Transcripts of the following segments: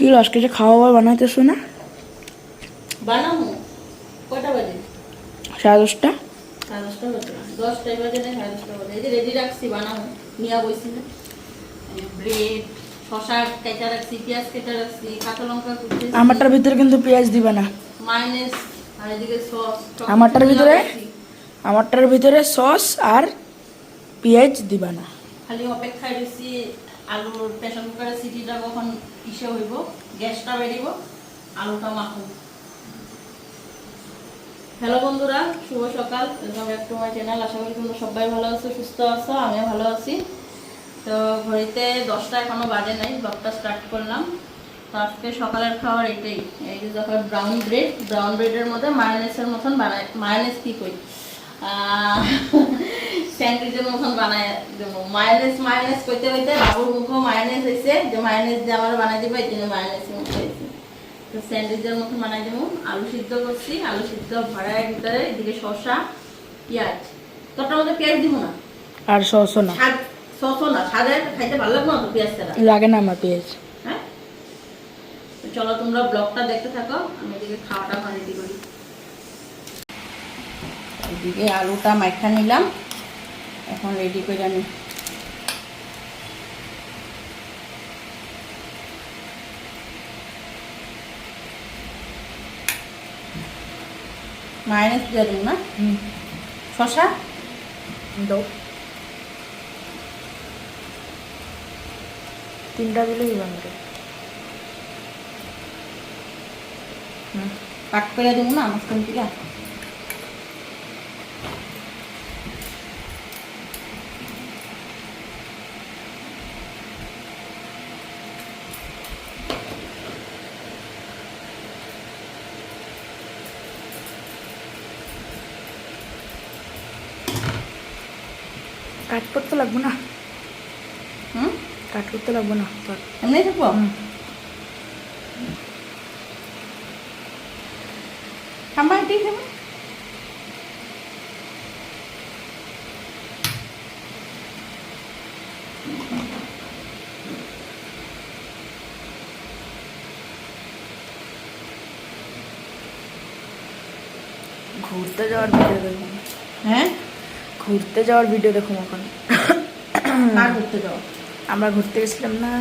কি আজকে যে খাওয়া দাওয়া বানাইতেছো না? বানাবো কটা বাজে? সাড়ে দশটা। সাড়ে দশটা বাজে। দশটায় বাজে না সাড়ে দশটা বাজে। এই যে রেডি রাখছি বানাবো নিয়ে বসছি না। ব্রেড শশা কেটে রাখছি পেঁয়াজ কেটে রাখছি কাঁচা লঙ্কা কুচি আমারটার ভিতরে কিন্তু পেঁয়াজ দিবে না। মাইনেস আর এদিকে সস আমারটার ভিতরে? আমারটার ভিতরে সস আর পেঁয়াজ দিবা না। খালি অপেক্ষায় রয়েছি আলুর প্রেশার কুকারের সিটিটা কখন ইসে হইব? গ্যাসটা বেরিব, আলুটা মাখো হ্যালো বন্ধুরা, শুভ সকাল। ব্যাক টু মাই চ্যানেল আশা করি তোমরা সবাই ভালো আছো, সুস্থ আছো, আমিও ভালো আছি। তো ঘড়িতে দশটা এখনও বাজে নাই ব্লগটা স্টার্ট করলাম। তো আজকে সকালের খাবার এটাই। এই যে দেখো ব্রাউন ব্রেড ব্রাউন ব্রেডের মধ্যে মায়োনেসের মতন বানায় মায়োনেস কি কই? স্যান্ডউইচের মতন বানায় দেবো। মায়োনেস মায়োনেস কইতে কইতে বাবুর মুখও মায়োনেস হয়েছে যে মায়োনেস দিয়ে আমার বানাই দিবে এই জন্য মুখ হয়েছে। তো স্যান্ডউইচের মতন বানাই দেবো আলু সিদ্ধ করছি আলু সিদ্ধ ভরার ভিতরে এদিকে শসা পেঁয়াজ। তোরটার মধ্যে পেঁয়াজ দিব না? আর সসও না। সসও না স্বাদে খাইতে ভালো লাগবে না তো পেঁয়াজ ছাড়া? লাগে না আমার পেঁয়াজ। হ্যাঁ? চলো তোমরা ব্লগটা দেখতে থাকো আমি এদিকে খাওয়াটা রেডি করি এদিকে আলুটা মাইখা নিলাম। এখন রেডি করে আমি মাইনাস দিয়ে দেবো না? শশা দাও। তিনটা দিলে দিবা আমাকে। কাট করে দেবো না আমার কাট করতে লাগবো না। হুম? কাট করতে লাগবো না থাক। এমনি থাকব। ঠাম্মা এটাই খাব ঘুরতে যাওয়ার হ্যাঁ? ঘুরতে যাওয়ার ভিডিও দেখো এখন। কার ঘুরতে যাও আমরা ঘুরতে গেছিলাম না?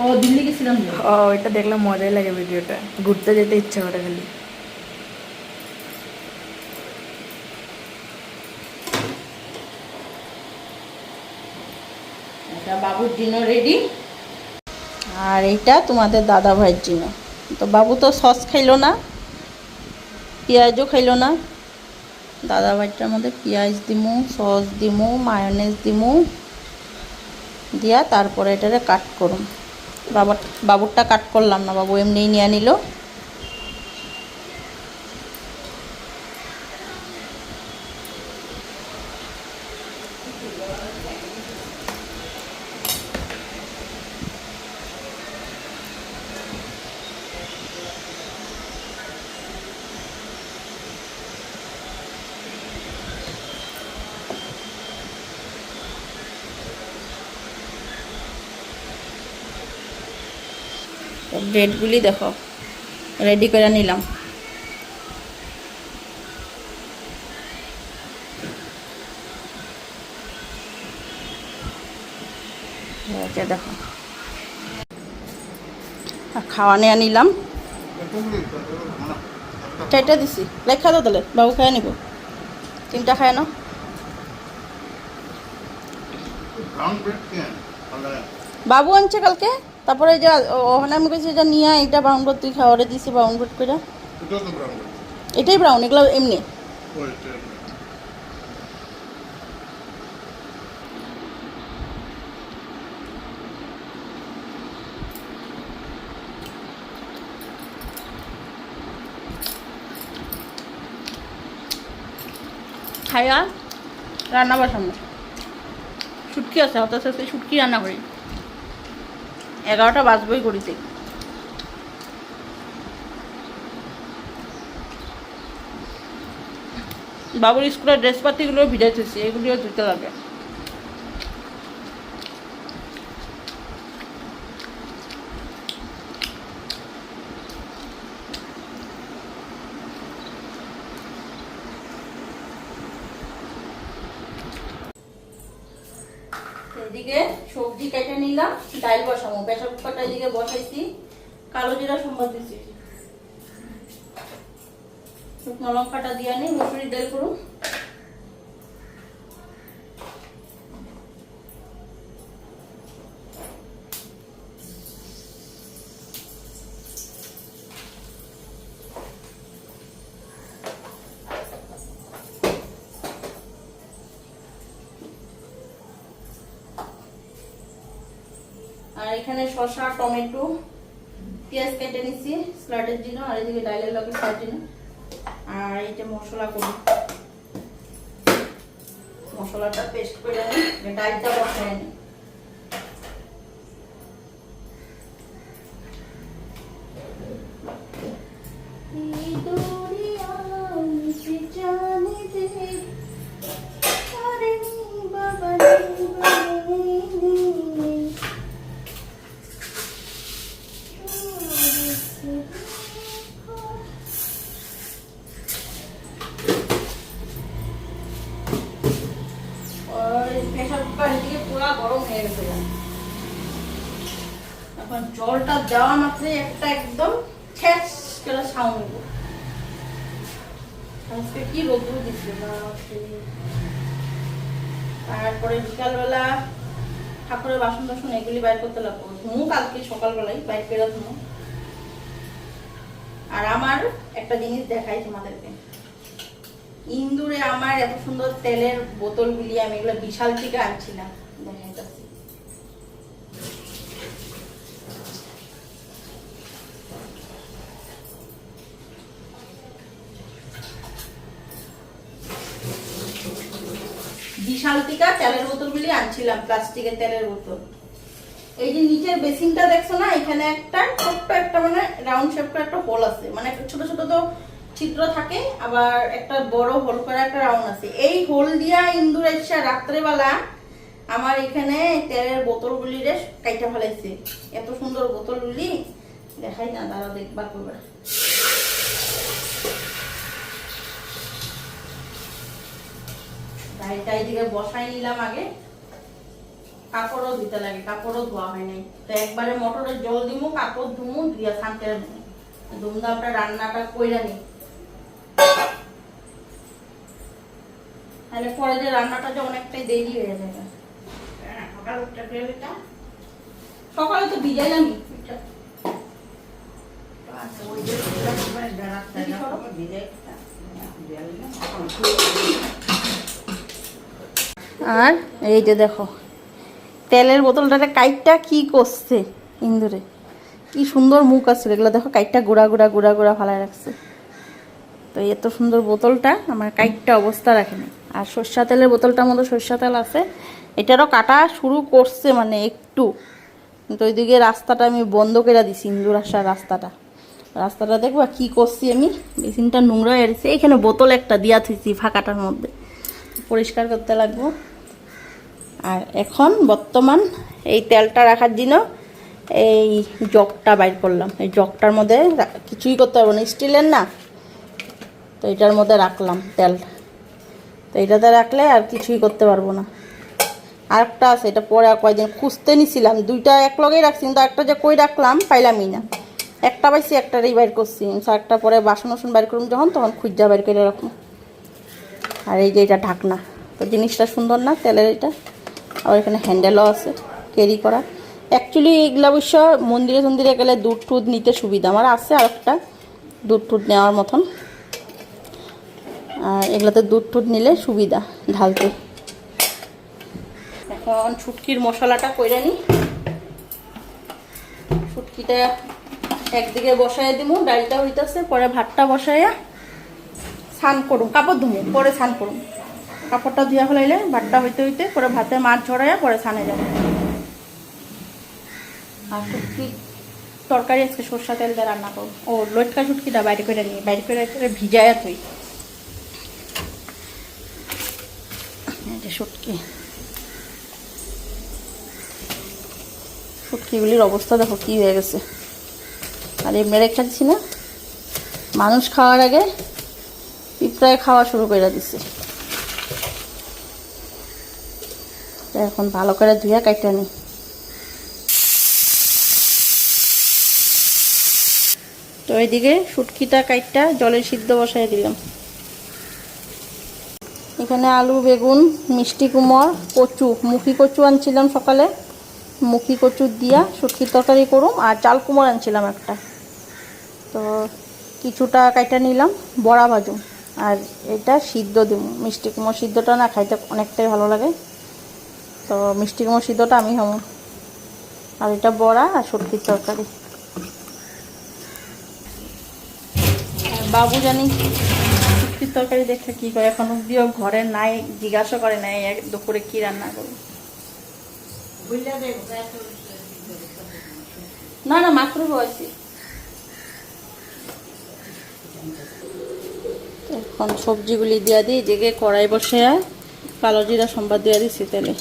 ও দিল্লি গেছিলাম ও এটা দেখলাম মজাই লাগে ভিডিওটা ঘুরতে যেতে ইচ্ছা করে খালি। এটা বাবুর জন্য রেডি আর এইটা তোমাদের দাদা ভাইয়ের জন্য তো বাবু তো সস খাইলো না পেঁয়াজও খাইলো না। দাদা বাড়িটার মধ্যে পেঁয়াজ দিমু, সস দিমু মায়োনেজ দিমু, দিয়া তারপরে এটারে কাট করুন বাবার বাবুরটা কাট করলাম না, বাবু এমনিই নিয়ে নিল। ব্রেডগুলি দেখো। রেডি করে নিলাম। দেখো। খাওয়া নিয়ে নিলাম। চারটা দিছি। লেখা দাও তাহলে। বাবু খায় নিব। তিনটা খায় না বাবু আনছে কালকে? তারপরে এই যে ও- ওখানে আমি কইছি যে নিয়ে এটা ব্রাউন ব্রেড তুই খাওয়ারে দিছি ব্রাউন ব্রেড করে এটাই ব্রাউন এগুলো এমনি। এটা খাইয়া রান্না বসাবো শুটকি আছে অত শুটকি রান্না করি। এগারোটা বাজবই করিতে বাবুর স্কুলের ড্রেসপাতিগুলো ভিড়াইতেছি এগুলিও ধুতে লাগে এদিকে সবজি কেটে নিলাম ডাল বসাবো। প্রেশার কুকারটা এদিকে বসাইছি? কালো জিরা সম্বাদ দিচ্ছি শুকনো লঙ্কাটা দিয়ে নিই মুসুরি ডাল করুন। আর এখানে শসা, টমেটো, পেঁয়াজ কেটে নিচ্ছি স্লাটের জন্য, আর এদিকে ডাইলের লগে খাওয়ার জন্য। আর এইটা মশলা করি। মশলাটা পেস্ট করে নিই ডালটা বসাই নিই। জলটা দেওয়া মাত্রই একটা একদম ঠেস করে সাউন্ড আজকে কি রোদ্দুর দিচ্ছে তারপরে বিকালবেলা ঠাকুরের বাসন টাসন এগুলি বাইর করতে লাগবো। ধুমু কালকে সকালবেলায়, বাইর করে ধুমু। আর আমার একটা জিনিস দেখাই তোমাদেরকে। ইন্দুরে আমার এত সুন্দর তেলের বোতলগুলি, আমি এগুলো বিশাল থেকে আনছিলাম বিশাল টিকা তেলের বোতলগুলি আনছিলাম, প্লাস্টিকের তেলের বোতল। এই যে নিচের বেসিনটা দেখছ না, এখানে একটা ছোট্ট একটা মানে রাউন্ড শেপ করে একটা হোল আছে। মানে একটা ছোট ছোট তো ছিদ্র থাকে, আবার একটা বড় হোল করে একটা রাউন্ড আছে। এই হোল দিয়া ইন্দুর এসে রাত্রেবেলা আমার এখানে তেলের বোতলগুলি রে কাইটা ফেলাইছে। এত সুন্দর বোতলগুলি, দেখাই না দাঁড়া দেখবা করবে। ডাইলটা এইদিকে বসাই নিলাম আগে। কাপড়ও দিতে লাগে, কাপড়ও ধোয়া হয় নাই তো একবারে মোটরের জল দিমু, কাপড় ধুমু, দিয়া শান্তি ধুমধামটা রান্নাটা কইরা নি তাহলে পরে যে রান্নাটা যে অনেকটাই দেরি হয়ে যাবে সকাল তো ভিজাইলাম পিঠা। আচ্ছা ওই যে রাস্তায় দিদি করো। ভিজে আর এই যে দেখো তেলের বোতলটাতে কাইটটা কি করছে? ইন্দুরে। কি সুন্দর মুখ আছে এগুলো দেখো কাইটটা গুড়া গুড়া গুড়া গুড়া ফালাই রাখছে। তো এত সুন্দর বোতলটা, আমার কাইটটা অবস্থা রাখেনি আর সর্ষা তেলের বোতলটার মধ্যে সর্ষা তেল আছে, এটারও কাটা শুরু করছে মানে একটু। কিন্তু ওইদিকে রাস্তাটা আমি বন্ধ করে দিছি, ইন্দুর আসার রাস্তাটা। রাস্তাটা দেখবা কি করছি আমি। বেসিনটা নোংরা হয়ে এখানে বোতল একটা দিয়া থুইছি ফাঁকাটার মধ্যে। পরিষ্কার করতে লাগবো। আর এখন বর্তমান এই তেলটা রাখার জন্য এই জগটা বাইর করলাম। এই জগটার মধ্যে কিছুই করতে পারব না, স্টিলের না। তো এটার মধ্যে রাখলাম তেল। তো এটাতে রাখলে আর কিছুই করতে পারব না। আরেকটা আছে, এটা পরে আর কয়দিন খুঁজতে নিছিলাম। দুইটা এক লগেই রাখছি, কিন্তু একটা যে কই রাখলাম পাইলামই না। একটা পাইছি, একটারই বাইর করছি। একটা পরে বাসন বাসন বাইর করুন যখন, তখন খুঁজা বাইর করে রাখুন আর এই যে এটা ঢাকনা। তো জিনিসটা সুন্দর না তেলের এটা? এখানে হ্যান্ডেলও আছে ক্যারি করা। অ্যাকচুয়ালি এগুলো অবশ্য মন্দিরে টন্দিরে গেলে দুধ টুধ নিতে সুবিধা। আমার আছে আর একটা দুধ টুধ নেওয়ার মতন। আর এগুলোতে দুধ টুধ নিলে সুবিধা ঢালতে। এখন ছুটকির মশলাটা কইরা নিই ছুটকিটা একদিকে বসাই দিব ডালটা হইতেছে, পরে ভাতটা বসাইয়া স্নান করুন কাপড় ধুমু, পরে স্নান করুন কাপড়টা ধুয়া ফেলাইলে ভাতটা হইতে হইতে পরে ভাতে মাছ ঝরাইয়া পরে স্নানে যাবে। আর শুটকি তরকারি আজকে সর্ষা তেল দিয়ে রান্না করব। ও, লটকা শুটকিটা বাইরে করে নিয়ে বাইরে করে ভিজাইয়া তুই শুটকি। শুটকিগুলির অবস্থা দেখো কী হয়ে গেছে। আর এই মেরে খাচ্ছি না। মানুষ খাওয়ার আগে পিঁপড়ায় খাওয়া শুরু করে দিছে। তো এখন ভালো করে ধুয়ে কাটতে নিই তো এইদিকে শুটকিটা কাইটটা জলে সিদ্ধ বসাই দিলাম। এখানে আলু, বেগুন, মিষ্টি কুমড়, কচু। মুখি কচু আনছিলাম সকালে। মুখি কচু দিয়া শুটকির তরকারি করুম আর চাল কুমড় আনছিলাম একটা। তো কিছুটা কাইটা নিলাম, বড়া ভাজুম। আর এটা সিদ্ধ দিব মিষ্টি কুমড় সিদ্ধটা না খাইতে অনেকটাই ভালো লাগে। তো মিষ্টি কুমড় সিদ্ধটা আমি হব। আর এটা বড়া আর সবজির তরকারি। বাবু জানি সবজির তরকারি দেখে কি করে, এখন অব্দিও ঘরে নাই, জিজ্ঞাসা করে নাই দুপুরে কি রান্না করব। না না, মাত্র বয়সী এখন সবজিগুলি দিয়া দিই যেগে কড়াই বসে কালো জিরা সম্বাদ দিয়া দিছি তেলে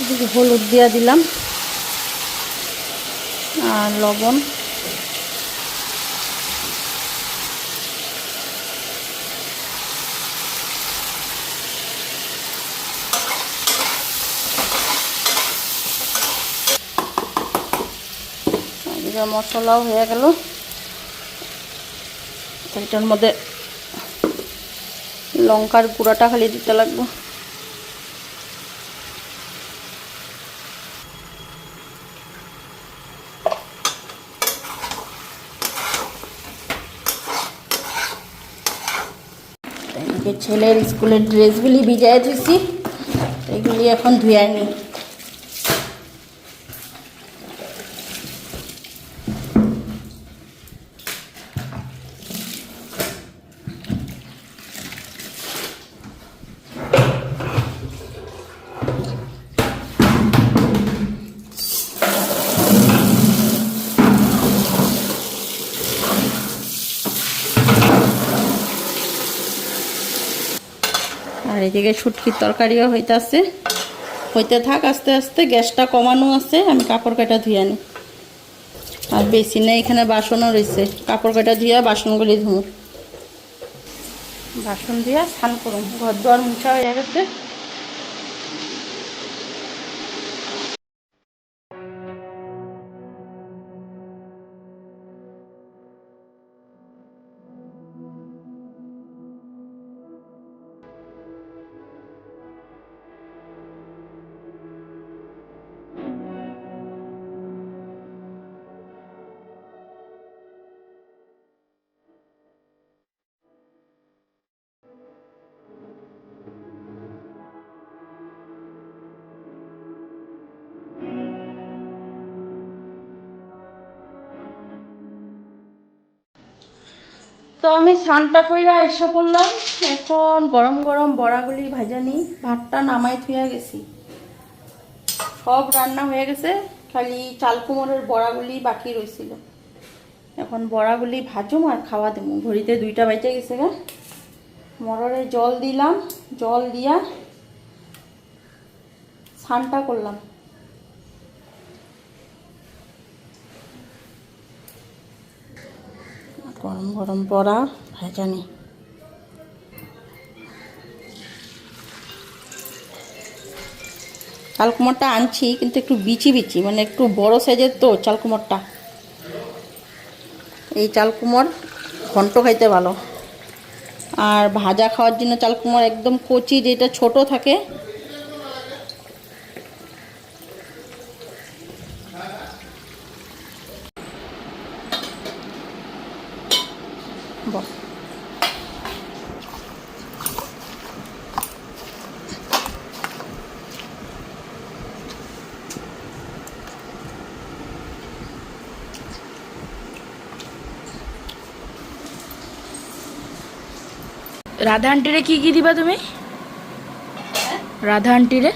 এদিকে হলুদ দিয়া দিলাম আর লবণ। মশলাও হয়ে গেল। এটার মধ্যে লঙ্কার গুঁড়াটা খালি দিতে লাগবে এদিকে ছেলের স্কুলের ড্রেসগুলি ভিজাই দিছি। এগুলি এখন ধুয়ে নিই আর এদিকে শুটকির তরকারিও হইতাছে। হইতে থাক, আস্তে আস্তে গ্যাসটা কমানো আছে, আমি কাপড় কাটা ধুয়ে আনি। আর বেশি নেই এখানে বাসনও রয়েছে, কাপড় কাটা ধুয়ে বাসনগুলি ধুমু। বাসন ধুয়ে স্নান করুন ঘর দুয়ার মুছা হয়ে গেছে। তো আমি সানটা কইরা এসে পড়লাম। এখন গরম গরম বড়াগুলি ভাজা নিই, ভাতটা নামাই থুয়া গেছি। সব রান্না হয়ে গেছে, খালি চাল কুমড়ের বড়াগুলি বাকি রয়েছিল এখন বড়াগুলি ভাজুম আর খাওয়া দেবো। ঘড়িতে দুইটা বাইতে গেছে গা। মররে জল দিলাম, জল দিয়া স্নানটা করলাম। গরম গরম বড়া ভাজা নিই চালকুমড়টা আনছি, কিন্তু একটু বিচি বিচি মানে একটু বড় সাইজের তো চালকুমড়টা। এই চালকুমড় ঘন্ট খাইতে ভালো। আর ভাজা খাওয়ার জন্য চালকুমড় একদম কচি, যেটা ছোট থাকে রাধা আন্টিরে কি কি দিবা তুমি? রাধা আন্টিরে?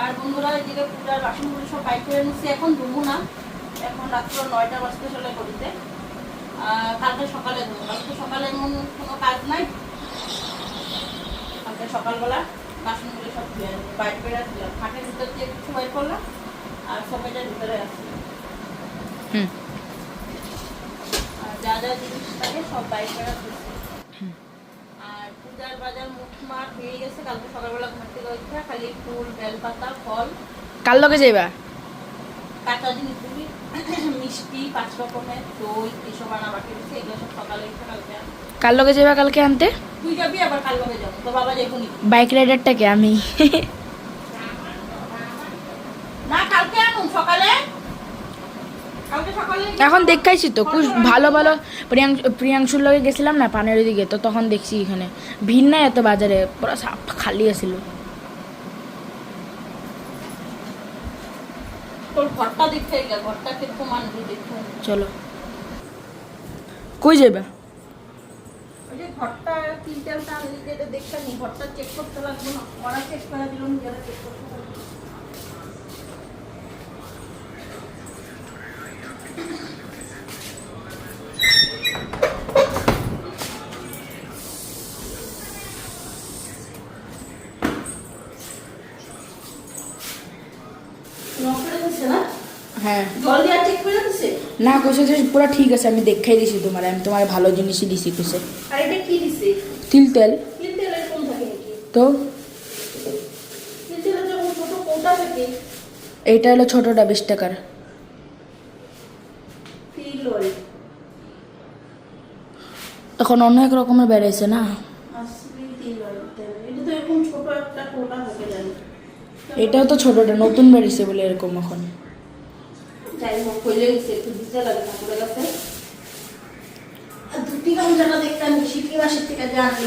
আর বন্ধুরা এদিকে পূজার বাসনগুলো সব বাইক করে নিচ্ছি এখন ধুবো না। এখন রাত্র নয়টা বাজতে চলে করিতে কালকে সকালে ধুবো। কালকে সকালে এমন কোনো কাজ নাই। কালকে সকালবেলা বাসনগুলো আর যা যা জিনিস থাকে আর পূজার বাজার মার হয়ে গেছে কালকে সকালবেলা খালি ফুল বেলপাতা ফল কার লগে যাইবা মিষ্টি পাঁচ রকমের দই এগুলো সব সকালে কালকে। কার লগে যাইবা কালকে আনতে তুই যাবি আবার কাল যাব। তো বাবা যাব বাইক রাইডারটাকে আমি। না কালকে আনুন সকালে। এখন দেখাইছি তো খুব ভালো ভালো প্রিয়াংশু প্রিয়াংশুর লগে গেছিলাম না পানের দিকে তো তখন দেখছি এখানে। ভিড় নাই এত বাজারে পুরো সাপ খালি আছিল। চলো। কই যাইবা? ওই যে ঘরটা তিনটা আনলি দেখতে নি ঘরটা চেক করতে লাগবে না। ওরা চেক করে দিল নিজেরা চেক করতে হ্যাঁ। জল দিয়ে চেক করে দিছে না যে পুরো ঠিক আছে আমি দেখাই দিছি তোমার আমি তোমার ভালো জিনিসই দিছি কইছে আর এটা কি দিছে? তিল তেল। তিল তেলের কোন থাকে তো? তিল তেলের যখন ছোট কৌটা থাকে। এইটা হলো ছোটটা বিশ টাকার। তিল এখন অনেক রকমের বেড়েছে না? তিল এটা এটাও তো ছোটটা নতুন বেড়েছে বলে এরকম এখন। যাই হোক গেছে একটু দিতে লাগে ঠাকুরের কাছে। আর গামছাটা দেখতাম শীতকি মাসের থেকে জানি।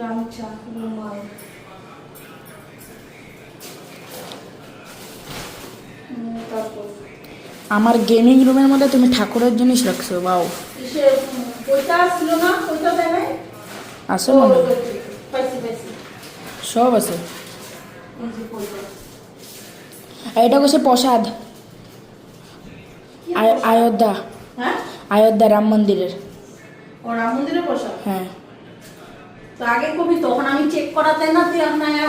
গামছা রুমাল। তারপর? আমার গেমিং রুমের মধ্যে তুমি ঠাকুরের জিনিস রাখছো বাও সে উম, ছিল না পয়সা দেয় নাই মনে? পাইছি পাইছি। সব আছে। আর এটা হচ্ছে প্রসাদ। আয়- অযোধ্যা হ্যাঁ? অযোধ্যা রাম মন্দিরের। ও রাম মন্দিরে বসা হ্যাঁ। তো আগে কবি তখন আমি চেক করাতে না তুই মানে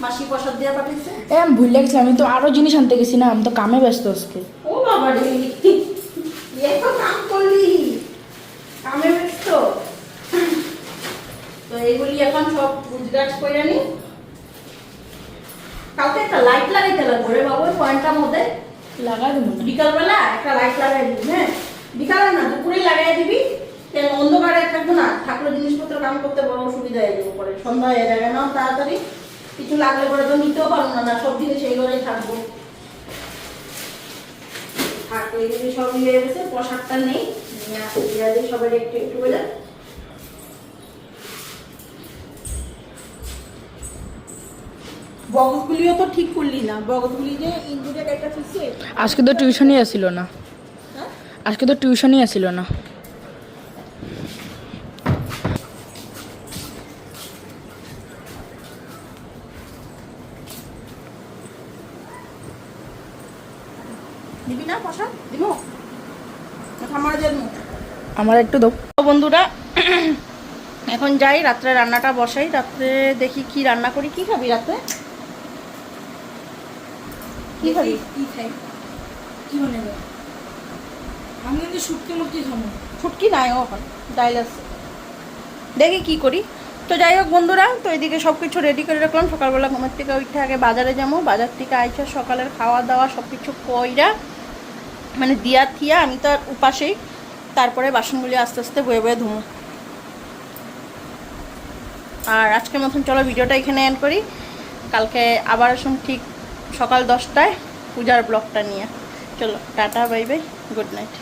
মাসি প্রসাদ দিয়ে পাঠিয়েছে? এ আমি ভুলে গেছি আমি তো আরও জিনিস আনতে গেছি না আমি তো কামে ব্যস্ত আজকে। ও বাবা রে। এত কাম করলি। কামে ব্যস্ত। তো এইগুলি এখন সব গুজরাট করে নি। কালকে একটা লাইট লাগাইতে লাগবে রে বাবু পয়েন্টটার মধ্যে। লাগাই দেবো। বিকালবেলা একটা লাইট লাগাই দিবি হ্যাঁ? বিকালে না দুপুরে লাগাই দিবি কেন অন্ধকারে থাকব না ঠাকুরের জিনিসপত্র কাম করতে বড় অসুবিধা হয়ে যাবে পরে। সন্ধ্যা হয়ে যাবে না তাড়াতাড়ি কিছু লাগলে পরে তো নিতেও পারব না না সব জিনিস এই ঘরেই থাকব। থাক এইগুলি সব ইয়ে গেছে প্রসাদটা নেই সবাই একটু একটু করে। বগসগুলিও তো ঠিক করলি না। বগসগুলি যে ইন্দুরে গাইটা ফিরছে আজকে তো টিউশনই আসিল না। হ্যাঁ? আজকে তো টিউশনই আসিল না। দিবি দিব? আমার একটু দাও। বন্ধুরা এখন যাই রাত্রে রান্নাটা বসাই। রাত্রে দেখি কি রান্না করি। কি খাবি রাত্রে? কি খাবি? কি খাই? কি বানাবে? আমি কিন্তু শুটকি মুটকি খাব। ছুটকি নাই ও ডাইল আছে। দেখি কি করি। তো যাই হোক বন্ধুরা তো এদিকে সব কিছু রেডি করে রাখলাম। সকালবেলা ঘুমের থেকে উঠে আগে বাজারে যাব। বাজার থেকে আইসা সকালের খাওয়া দাওয়া সব কিছু কইরা মানে দিয়া থিয়া আমি তো আর উপাসেই তারপরে বাসনগুলি আস্তে আস্তে বয়ে বয়ে ধুমো। আর আজকের মতন চলো ভিডিওটা এখানে এন্ড করি। কালকে আবার আসুন ঠিক সকাল দশটায় পূজার ব্লগটা নিয়ে। চলো tata bye bye good night.